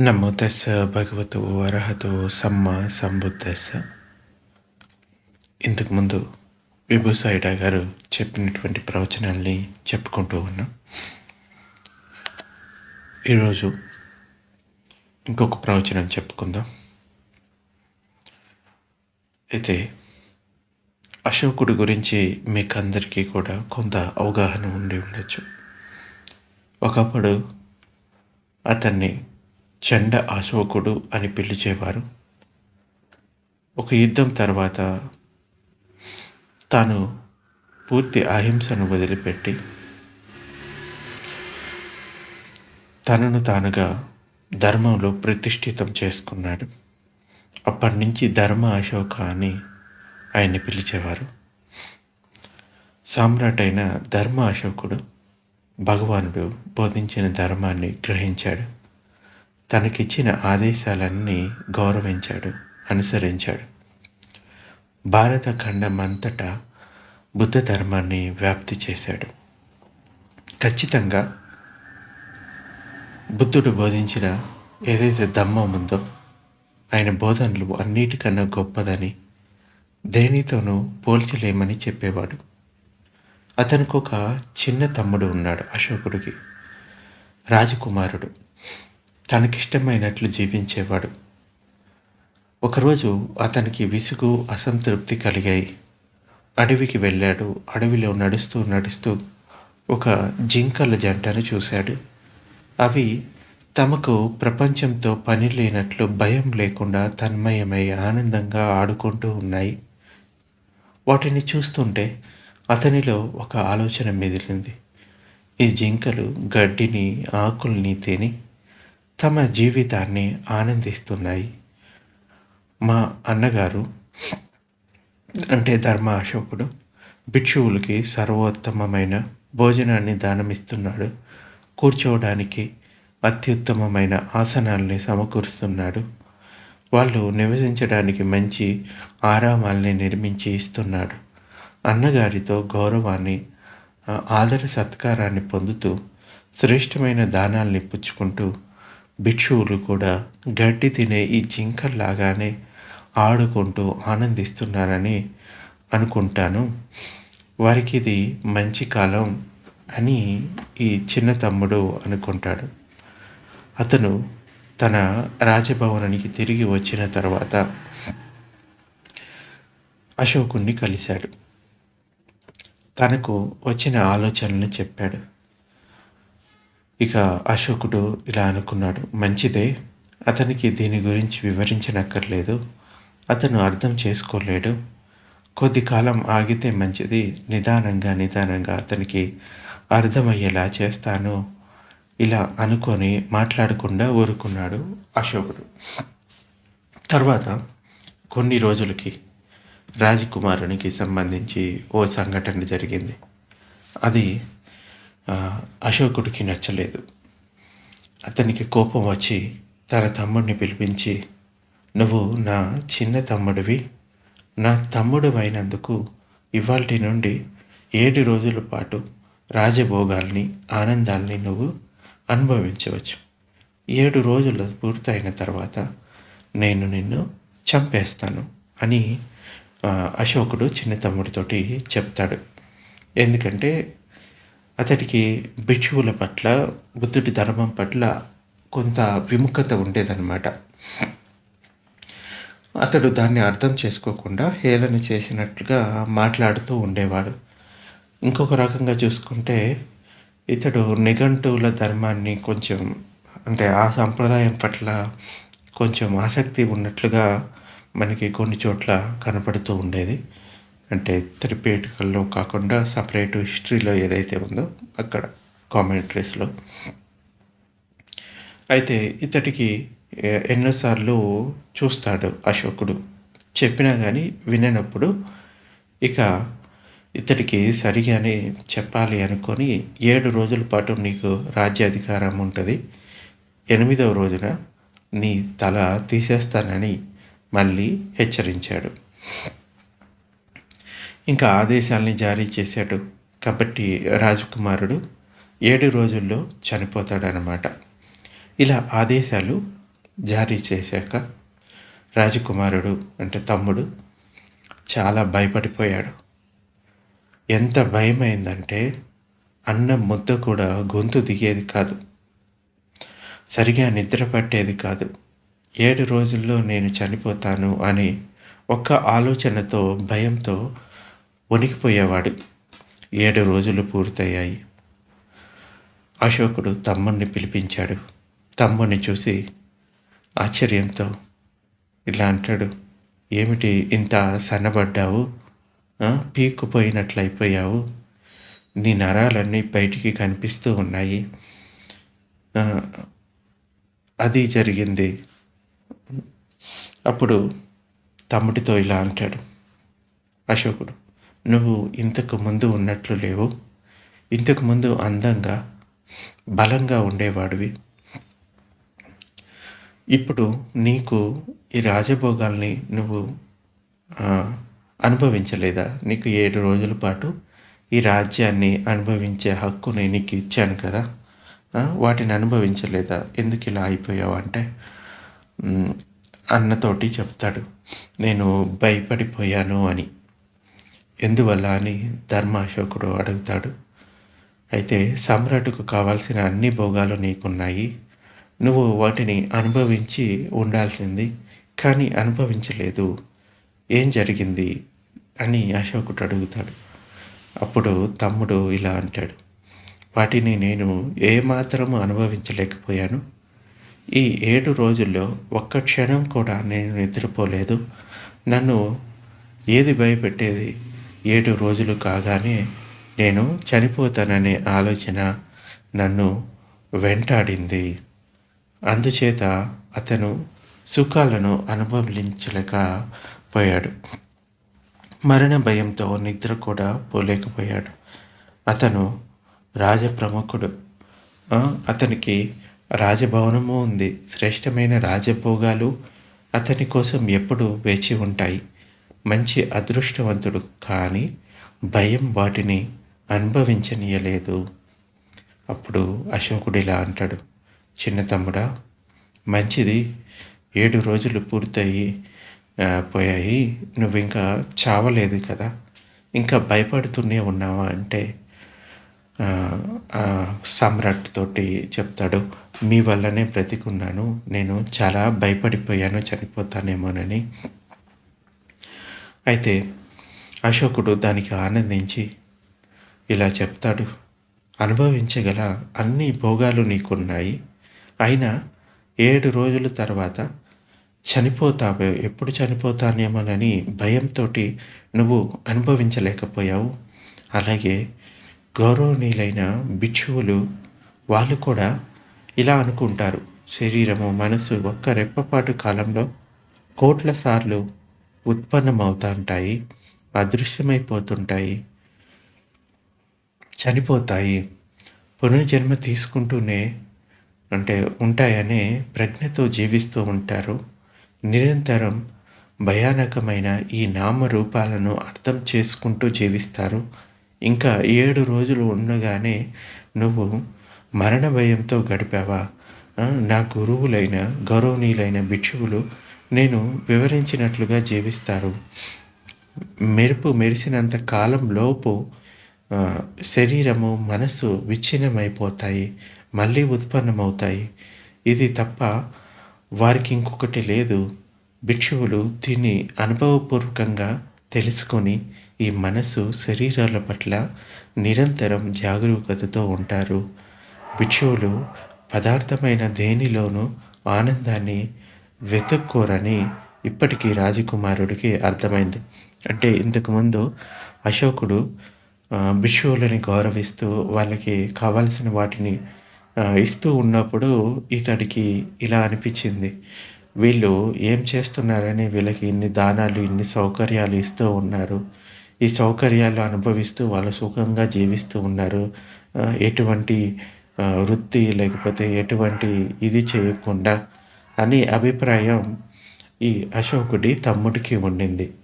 నమో తస్స భగవతు అర్హతో సమ్మ సంబుద్ధస్స ఇంతకుముందు విభూసాయిడా గారు చెప్పినటువంటి ప్రవచనాల్ని చెప్పుకుంటూ ఉన్నాం. ఈరోజు ఇంకొక ప్రవచనం చెప్పుకుందాం. అయితే అశోకుడు గురించి మీకు అందరికీ కూడా కొంత అవగాహన ఉండి ఉండొచ్చు. ఒకప్పుడు అతన్ని చండ అశోకుడు అని పిలిచేవారు ఒక యుద్ధం తర్వాత తాను పూర్తి అహింసను వదిలిపెట్టి తనను తానుగా ధర్మంలో ప్రతిష్ఠితం చేసుకున్నాడు. అప్పటి నుంచి ధర్మ అశోక అని ఆయన్ని పిలిచేవారు. సామ్రాట్ అయిన ధర్మ అశోకుడు భగవానుడు బోధించిన ధర్మాన్ని గ్రహించాడు. తనకిచ్చిన ఆదేశాలన్నీ గౌరవించాడు అనుసరించాడు. భారత ఖండం అంతటా బుద్ధ ధర్మాన్ని వ్యాప్తి చేశాడు. ఖచ్చితంగా బుద్ధుడు బోధించిన ఏదైతే ధమ్మం ఉందో ఆయన బోధనలు అన్నిటికన్నా గొప్పదని దేనితోనూ పోల్చలేమని చెప్పేవాడు. అతనికి ఒక చిన్న తమ్ముడు ఉన్నాడు అశోకుడికి రాజకుమారుడు. తనకిష్టమైనట్లు జీవించేవాడు. ఒకరోజు అతనికి విసుగు అసంతృప్తి కలిగాయి. అడవికి వెళ్ళాడు. అడవిలో నడుస్తూ నడుస్తూ ఒక జింకల జంటను చూశాడు. అవి తమకు ప్రపంచంతో పని లేనట్లు భయం లేకుండా తన్మయమై ఆనందంగా ఆడుకుంటూ ఉన్నాయి. వాటిని చూస్తుంటే అతనిలో ఒక ఆలోచన మెదిలింది. ఈ జింకలు గడ్డిని ఆకుల్ని తిని తమ జీవితాన్ని ఆనందిస్తున్నాయి. మా అన్నగారు అంటే ధర్మ అశోకుడు భిక్షువులకి సర్వోత్తమమైన భోజనాన్ని దానమిస్తున్నాడు. కూర్చోవడానికి అత్యుత్తమమైన ఆసనాల్ని సమకూరుస్తున్నాడు. వాళ్ళు నివసించడానికి మంచి ఆరామాల్ని నిర్మించి ఇస్తున్నాడు. అన్నగారితో గౌరవాన్ని ఆదర సత్కారాన్ని పొందుతూ శ్రేష్టమైన దానాల్ని పుచ్చుకుంటూ భిక్షువులు కూడా గడ్డి తినే ఈ జింకల్లాగానే ఆడుకుంటూ ఆనందిస్తున్నారని అనుకుంటాను. వారికి ఇది మంచి కాలం అని ఈ చిన్న తమ్ముడు అనుకుంటాడు. అతను తన రాజభవనానికి తిరిగి వచ్చిన తర్వాత అశోకుణ్ణి కలిశాడు. తనకు వచ్చిన ఆలోచనల్ని చెప్పాడు. ఇక అశోకుడు ఇలా అనుకున్నాడు మంచిదే అతనికి దీని గురించి వివరించనక్కర్లేదు అతను అర్థం చేసుకోలేడు. కొద్ది కాలం ఆగితే మంచిది నిదానంగా నిదానంగా అతనికి అర్థమయ్యేలా చేస్తాను. ఇలా అనుకొని మాట్లాడకుండా ఊరుకున్నాడు అశోకుడు. తర్వాత కొన్ని రోజులకి రాజకుమారునికి సంబంధించి ఓ సంఘటన జరిగింది. అది అశోకుడికి నచ్చలేదు. అతనికి కోపం వచ్చి తన తమ్ముడిని పిలిపించి నువ్వు నా చిన్న తమ్ముడివి. నా తమ్ముడు అయినందుకు ఇవాల్టి నుండి ఏడు రోజుల పాటు రాజభోగాల్ని ఆనందాల్ని నువ్వు అనుభవించవచ్చు. ఏడు రోజులు పూర్తయిన తర్వాత నేను నిన్ను చంపేస్తాను అని అశోకుడు చిన్న తమ్ముడితోటి చెప్తాడు. ఎందుకంటే అతడికి భిక్షువుల పట్ల బుద్ధుడి ధర్మం పట్ల కొంత విముఖత ఉండేదన్నమాట. అతడు దాన్ని అర్థం చేసుకోకుండా హేళన చేసినట్లుగా మాట్లాడుతూ ఉండేవాడు. ఇంకొక రకంగా చూసుకుంటే ఇతడు నిఘంటువుల ధర్మాన్ని కొంచెం అంటే ఆ సంప్రదాయం పట్ల కొంచెం ఆసక్తి ఉన్నట్లుగా మనకి కొన్ని చోట్ల కనపడుతూ ఉండేది. అంటే త్రిపేటికల్లో కాకుండా సపరేట్ హిస్టరీలో ఏదైతే ఉందో అక్కడ కామెంట్రీస్లో అయితే ఇతడికి ఎన్నోసార్లు చూస్తాడు అశోకుడు. చెప్పినా కానీ విననప్పుడు ఇక ఇతడికి సరిగానే చెప్పాలి అనుకొని ఏడు రోజుల పాటు నీకు రాజ్యాధికారం ఉంటుంది. ఎనిమిదవ రోజున నీ తల తీసేస్తానని మళ్ళీ హెచ్చరించాడు. ఇంకా ఆదేశాల్ని జారీ చేశాడు. కాబట్టి రాజకుమారుడు ఏడు రోజుల్లో చనిపోతాడనమాట ఇలా ఆదేశాలు జారీ చేశాక రాజకుమారుడు అంటే తమ్ముడు చాలా భయపడిపోయాడు. ఎంత భయమైందంటే అన్నం ముద్ద కూడా గొంతు దిగేది కాదు. సరిగా నిద్ర పట్టేది కాదు. ఏడు రోజుల్లో నేను చనిపోతాను అని ఒక్క ఆలోచనతో భయంతో వణికిపోయేవాడు. ఏడు రోజులు పూర్తయ్యాయి. అశోకుడు తమ్ముణ్ణి పిలిపించాడు. తమ్ముణ్ణి చూసి ఆశ్చర్యంతో ఇలా అంటాడు ఏమిటి ఇంత సన్నబడ్డావు? పీక్కుపోయినట్లయిపోయావు. నీ నరాలన్నీ బయటికి కనిపిస్తూ ఉన్నాయి. అది జరిగింది. అప్పుడు తమ్ముడితో ఇలా అంటాడు అశోకుడు. నువ్వు ఇంతకు ముందు ఉన్నట్లు లేవు. ఇంతకు ముందు అందంగా బలంగా ఉండేవాడివి. ఇప్పుడు నీకు ఈ రాజభోగాల్ని నువ్వు అనుభవించలేదా? నీకు ఏడు రోజుల పాటు ఈ రాజ్యాన్ని అనుభవించే హక్కు నేను నీకు ఇచ్చాను కదా. వాటిని అనుభవించలేదా? ఎందుకు ఇలా అయిపోయావు అంటే అన్నతోటి చెప్తాడు. నేను భయపడిపోయాను అని. ఎందువల్ల అని ధర్మాశోకుడు అడుగుతాడు. అయితే సమ్రాటుకు కావాల్సిన అన్ని భోగాలు నీకున్నాయి. నువ్వు వాటిని అనుభవించి ఉండాల్సింది. కానీ అనుభవించలేదు. ఏం జరిగింది? అని అశోకుడు అడుగుతాడు. అప్పుడు తమ్ముడు ఇలా అంటాడు. వాటిని నేను ఏమాత్రము అనుభవించలేకపోయాను. ఈ ఏడు రోజుల్లో ఒక్క క్షణం కూడా నేను నిద్రపోలేదు. నన్ను ఏది భయపెట్టేది? ఏడు రోజులు కాగానే నేను చనిపోతాననే ఆలోచన నన్ను వెంటాడింది. అందుచేత అతను సుఖాలను అనుభవించలేకపోయాడు. మరణ భయంతో నిద్ర కూడా పోలేకపోయాడు. అతను రాజప్రముఖుడు. అతనికి రాజభవనము ఉంది. శ్రేష్టమైన రాజభోగాలు అతని కోసం ఎప్పుడు వేచి ఉంటాయి. మంచి అదృష్టవంతుడు కానీ భయం వాటిని అనుభవించనీయలేదు. అప్పుడు అశోకుడు ఇలా అంటాడు చిన్న తమ్ముడా మంచిది ఏడు రోజులు పూర్తయి పోయాయి. నువ్వు ఇంకా చావలేదు కదా. ఇంకా భయపడుతూనే ఉన్నావా? అంటే సమ్రాట్ తోటి చెప్తాడు మీ వల్లనే బ్రతికున్నాను. నేను చాలా భయపడిపోయాను చనిపోతానేమోనని. అయితే అశోకుడు దానికి ఆనందించి ఇలా చెప్తాడు అనుభవించగల అన్ని భోగాలు నీకున్నాయి. అయినా ఏడు రోజుల తర్వాత చనిపోతావే ఎప్పుడు చనిపోతానేమోనని భయంతో నువ్వు అనుభవించలేకపోయావు. అలాగే గౌరవనీయులైన భిక్షువులు వాళ్ళు కూడా ఇలా అనుకుంటారు. శరీరము మనసు ఒక్క రెప్పపాటు కాలంలో కోట్ల సార్లు ఉత్పన్నమవుతుంటాయి అదృశ్యమైపోతుంటాయి చనిపోతాయి పునర్జన్మ తీసుకుంటూనే అంటే ఉంటాయనే ప్రజ్ఞతో జీవిస్తూ ఉంటారు. నిరంతరం భయానకమైన ఈ నామరూపాలను అర్థం చేసుకుంటూ జీవిస్తారు. ఇంకా ఏడు రోజులు ఉండగానే నువ్వు మరణ భయంతో గడిపావా? నా గురువులైన గౌరవనీయులైన భిక్షువులు నేను వివరించినట్లుగా జీవిస్తారు. మెరుపు మెరిసినంత కాలం లోపు శరీరము మనసు విచ్ఛిన్నమైపోతాయి మళ్ళీ ఉత్పన్నమవుతాయి. ఇది తప్ప వారికి ఇంకొకటి లేదు. భిక్షువులు దీన్ని అనుభవపూర్వకంగా తెలుసుకొని ఈ మనసు శరీరాల పట్ల నిరంతరం జాగరూకతతో ఉంటారు. భిక్షువులు పదార్థమైన దేనిలోనూ ఆనందాన్ని వెతుక్కోరని ఇప్పటికీ రాజకుమారుడికి అర్థమైంది. అంటే ఇంతకుముందు అశోకుడు బిషువులని గౌరవిస్తూ వాళ్ళకి కావాల్సిన వాటిని ఇస్తూ ఉన్నప్పుడు ఇతడికి ఇలా అనిపించింది. వీళ్ళు ఏం చేస్తున్నారని వీళ్ళకి ఇన్ని దానాలు ఇన్ని సౌకర్యాలు ఇస్తూ ఉన్నారు. ఈ సౌకర్యాలు అనుభవిస్తూ వాళ్ళు సుఖంగా జీవిస్తూ ఉన్నారు. ఎటువంటి వృత్తి లేకపోతే ఎటువంటి ఇది చేయకుండా అని అభిప్రాయం ఈ అశోకుడి తమ్ముడికి ఉండింది.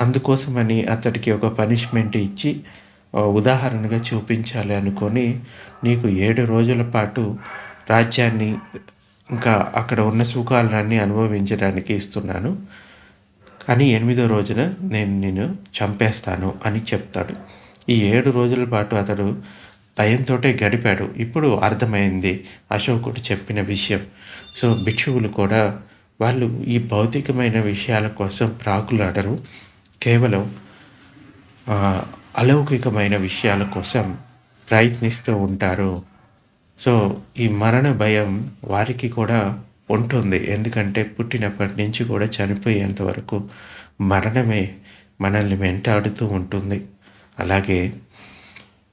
అందుకోసమని అతడికి ఒక పనిష్మెంట్ ఇచ్చి ఉదాహరణగా చూపించాలి అనుకొని నీకు ఏడు రోజుల పాటు రాజ్యాన్ని ఇంకా అక్కడ ఉన్న సుఖాలన్నీ అనుభవించడానికి ఇస్తున్నాను. కానీ ఎనిమిదో రోజున నేను నిన్ను చంపేస్తాను అని చెప్తాడు. ఈ ఏడు రోజుల పాటు అతడు భయంతో గడిపాడు. ఇప్పుడు అర్థమైంది అశోకుడు చెప్పిన విషయం. సో భిక్షువులు కూడా వాళ్ళు ఈ భౌతికమైన విషయాల కోసం ప్రాకులాడరు. కేవలం అలౌకికమైన విషయాల కోసం ప్రయత్నిస్తూ ఉంటారు. సో ఈ మరణ భయం వారికి కూడా ఉంటుంది. ఎందుకంటే పుట్టినప్పటి నుంచి కూడా చనిపోయేంత వరకు మరణమే మనల్ని వెంటాడుతూ ఉంటుంది. అలాగే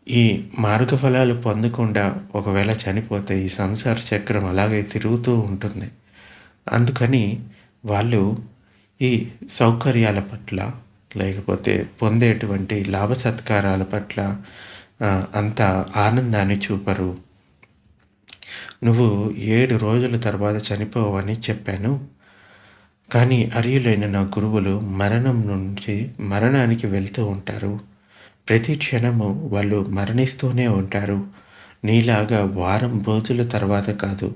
ఈ మార్గఫలాలు పొందకుండా ఒకవేళ చనిపోతే ఈ సంసార చక్రం అలాగే తిరుగుతూ ఉంటుంది. అందుకని వాళ్ళు ఈ సౌకర్యాల పట్ల లేకపోతే పొందేటువంటి లాభ సత్కారాల పట్ల అంత ఆనందాన్ని చూపరు. నువ్వు ఏడు రోజుల తర్వాత చనిపోవని చెప్పాను. కానీ అరియులైన నా గురువులు మరణం నుంచి మరణానికి వెళ్తూ ఉంటారు. ప్రతి క్షణము వాళ్ళు మరణిస్తూనే ఉంటారు. నీలాగా వారం రోజుల తర్వాత కాదు.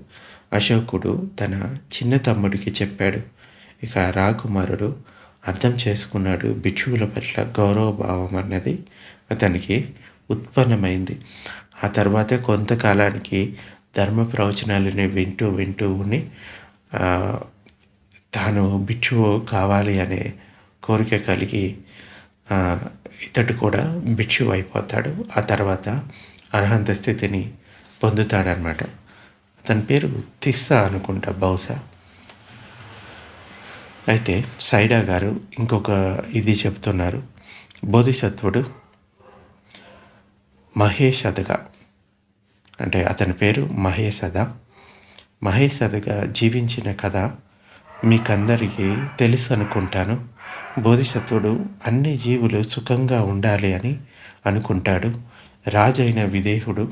అశోకుడు తన చిన్న తమ్ముడికి చెప్పాడు. ఇక రాకుమారుడు అర్థం చేసుకున్నాడు భిక్షువుల పట్ల గౌరవభావం అన్నది అతనికి ఉత్పన్నమైంది. ఆ తర్వాత కొంతకాలానికి ధర్మ ప్రవచనాలని వింటూ వింటూ ఉండి తాను భిక్షువు కావాలి అనే కోరిక కలిగి ఇతడు కూడా భిక్షు అయిపోతాడు ఆ తర్వాత అర్హంత స్థితిని పొందుతాడనమాట అతని పేరు తిస్సా అనుకుంటా బహుశా. అయితే సైడా గారు ఇంకొక ఇది చెప్తున్నారు. బోధిసత్వుడు మహేష్ అంటే అతని పేరు మహేష్ అద మహేష్ జీవించిన కథ మీకందరికీ తెలుసు అనుకుంటాను బోధిసత్వుడు అన్ని జీవులు సుఖంగా ఉండాలి అని అనుకుంటాడు. రాజైన విదేహుడు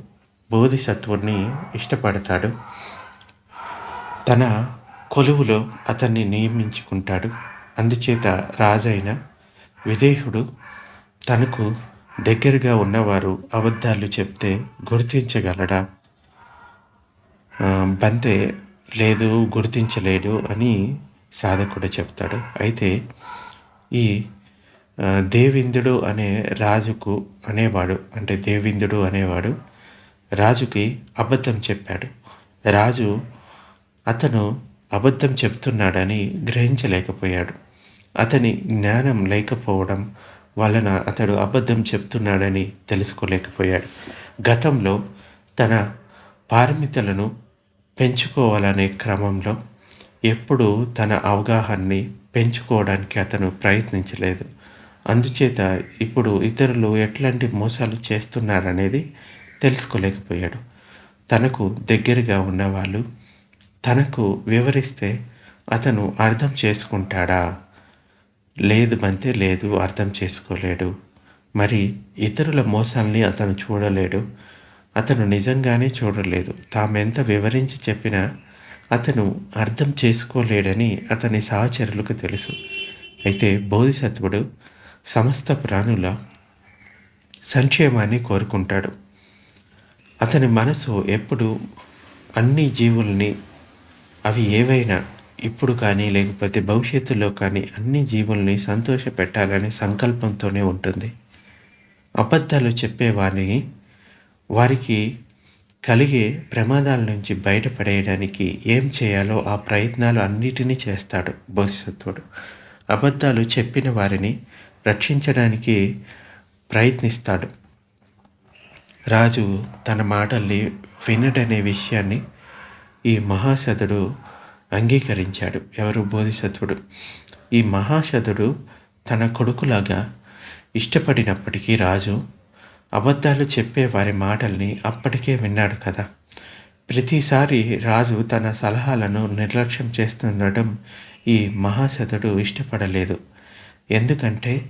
బోధిసత్వుడిని ఇష్టపడతాడు. తన కొలువులో అతన్ని నియమించుకుంటాడు. అందుచేత రాజైన విదేహుడు తనకు దగ్గరగా ఉన్నవారు అబద్ధాలు చెప్తే గుర్తించగలడా? బంతే లేదు గుర్తించలేడు అని సాధకుడు చెప్తాడు. అయితే ఈ దేవిందుడు అనే రాజుకు అనేవాడు అంటే దేవిందుడు అనేవాడు రాజుకి అబద్ధం చెప్పాడు. రాజు అతను అబద్ధం చెప్తున్నాడని గ్రహించలేకపోయాడు. అతని జ్ఞానం లేకపోవడం వలన అతడు అబద్ధం చెప్తున్నాడని తెలుసుకోలేకపోయాడు. గతంలో తన పారమితలను పెంచుకోవాలనే క్రమంలో ఎప్పుడు తన అవగాహనని పెంచుకోవడానికి అతను ప్రయత్నించలేదు. అందుచేత ఇప్పుడు ఇతరులు ఎట్లాంటి మోసాలు చేస్తున్నారనేది తెలుసుకోలేకపోయాడు. తనకు దగ్గరగా ఉన్నవాళ్ళు తనకు వివరిస్తే అతను అర్థం చేసుకుంటాడా? లేదు బంతే లేదు అర్థం చేసుకోలేడు. మరి ఇతరుల మోసాల్ని అతను చూడలేడు. అతను నిజంగానే చూడలేదు. తామెంత వివరించి చెప్పినా అతను అర్థం చేసుకోలేడని అతని సహచరులకు తెలుసు. అయితే బోధిసత్వుడు సమస్త ప్రాణుల సంక్షేమాన్ని కోరుకుంటాడు. అతని మనసు ఎప్పుడు అన్ని జీవుల్ని అవి ఏవైనా ఇప్పుడు కానీ లేకపోతే భవిష్యత్తులో కానీ అన్ని జీవుల్ని సంతోష పెట్టాలనే సంకల్పంతోనే ఉంటుంది. అబద్ధాలు చెప్పేవారిని వారికి కలిగే ప్రమాదాల నుంచి బయటపడేయడానికి ఏం చేయాలో ఆ ప్రయత్నాలు అన్నిటినీ చేస్తాడు బోధిసత్వుడు. అబద్ధాలు చెప్పిన వారిని రక్షించడానికి ప్రయత్నిస్తాడు. రాజు తన మాటల్ని వినడనే విషయాన్ని ఈ మహాశతుడు అంగీకరించాడు. ఎవరు బోధిసత్వుడు? ఈ మహాశతుడు తన కొడుకులాగా ఇష్టపడినప్పటికీ రాజు అబద్ధాలు చెప్పే వారి మాటల్ని అప్పటికే విన్నాడు కదా. ప్రతిసారి రాజు తన సలహాలను నిర్లక్ష్యం చేస్తుండటం ఈ మహాశతుడు ఇష్టపడలేదు. ఎందుకంటే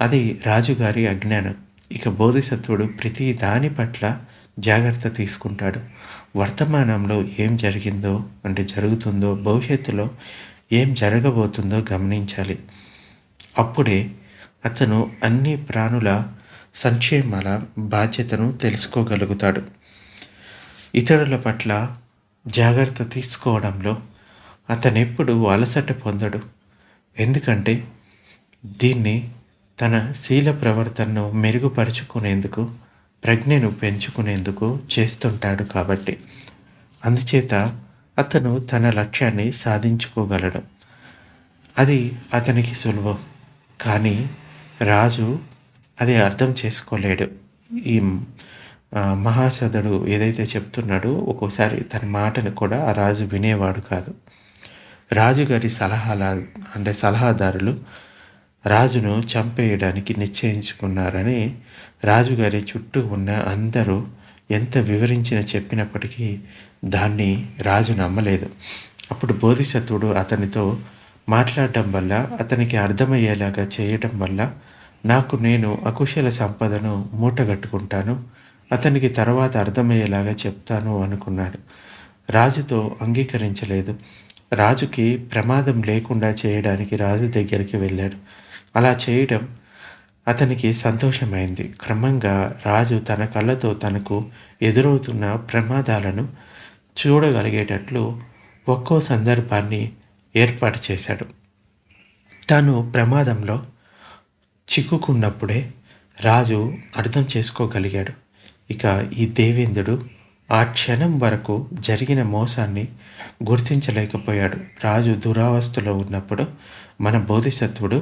అది రాజుగారి అజ్ఞానం. ఇక బోధిసత్వుడు ప్రతి దాని పట్ల జాగ్రత్త తీసుకుంటాడు. వర్తమానంలో ఏం జరిగిందో అంటే జరుగుతుందో భవిష్యత్తులో ఏం జరగబోతుందో గమనించాలి. అప్పుడే అతను అన్ని ప్రాణుల సంక్షేమాల బాధ్యతను తెలుసుకోగలుగుతాడు. ఇతరుల పట్ల జాగ్రత్త తీసుకోవడంలో అతనెప్పుడు అలసట పొందడు. ఎందుకంటే దీన్ని తన శీల ప్రవర్తనను మెరుగుపరుచుకునేందుకు ప్రజ్ఞను పెంచుకునేందుకు చేస్తుంటాడు కాబట్టి. అందుచేత అతను తన లక్ష్యాన్ని సాధించుకోగలడు. అది అతనికి సులభం. కానీ రాజు అది అర్థం చేసుకోలేడు. ఈ మహాసదుడు ఏదైతే చెప్తున్నాడో ఒక్కోసారి తన మాటను కూడా ఆ రాజు వినేవాడు కాదు. రాజుగారి సలహాల అంటే సలహాదారులు రాజును చంపేయడానికి నిశ్చయించుకున్నారని రాజుగారి చుట్టూ ఉన్న అందరూ ఎంత వివరించిన చెప్పినప్పటికీ దాన్ని రాజు నమ్మలేదు. అప్పుడు బోధిసత్వుడు అతనితో మాట్లాడటం వల్ల అతనికి అర్థమయ్యేలాగా చేయటం వల్ల నాకు నేను అకుశల సంపదను మూటగట్టుకుంటాను అతనికి తర్వాత అర్థమయ్యేలాగా చెప్తాను అనుకున్నాడు. రాజుతో అంగీకరించలేదు. రాజుకి ప్రమాదం లేకుండా చేయడానికి రాజు దగ్గరికి వెళ్ళాడు. అలా చేయడం అతనికి సంతోషమైంది. క్రమంగా రాజు తన కళ్ళతో తనకు ఎదురవుతున్న ప్రమాదాలను చూడగలిగేటట్లు ఒక్కో సందర్భాన్ని ఏర్పాటు చేశాడు. తాను ప్రమాదంలో చిక్కుకున్నప్పుడే రాజు అర్థం చేసుకోగలిగాడు. ఇక ఈ దేవేంద్రుడు ఆ క్షణం వరకు జరిగిన మోసాన్ని గుర్తించలేకపోయాడు. రాజు దురావస్థలో ఉన్నప్పుడు మన బోధిసత్వుడు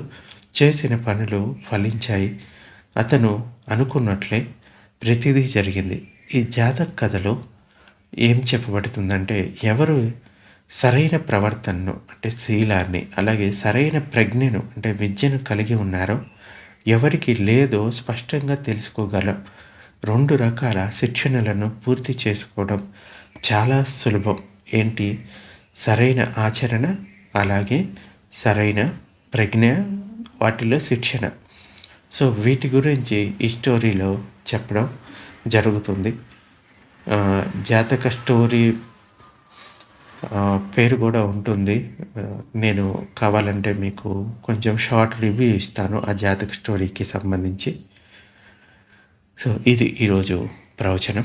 చేసిన పనులు ఫలించాయి. అతను అనుకున్నట్లే ప్రతిదీ జరిగింది. ఈ జాతక కథలో ఏం చెప్పబడుతుందంటే ఎవరు సరైన ప్రవర్తనను అంటే శీలాన్ని అలాగే సరైన ప్రజ్ఞను అంటే విద్యను కలిగి ఉన్నారో ఎవరికి లేదో స్పష్టంగా తెలుసుకోగలం. రెండు రకాల శిక్షణలను పూర్తి చేసుకోవడం చాలా సులభం. ఏంటి? సరైన ఆచరణ అలాగే సరైన ప్రజ్ఞ వాటిలో శిక్షణ. సో వీటి గురించి ఈ స్టోరీలో చెప్పడం జరుగుతుంది. జాతక స్టోరీ పేరు కూడా ఉంటుంది. నేను కావాలంటే మీకు కొంచెం షార్ట్ రివ్యూ ఇస్తాను ఆ జాతక స్టోరీకి సంబంధించి. సో ఇది ఈరోజు ప్రవచనం.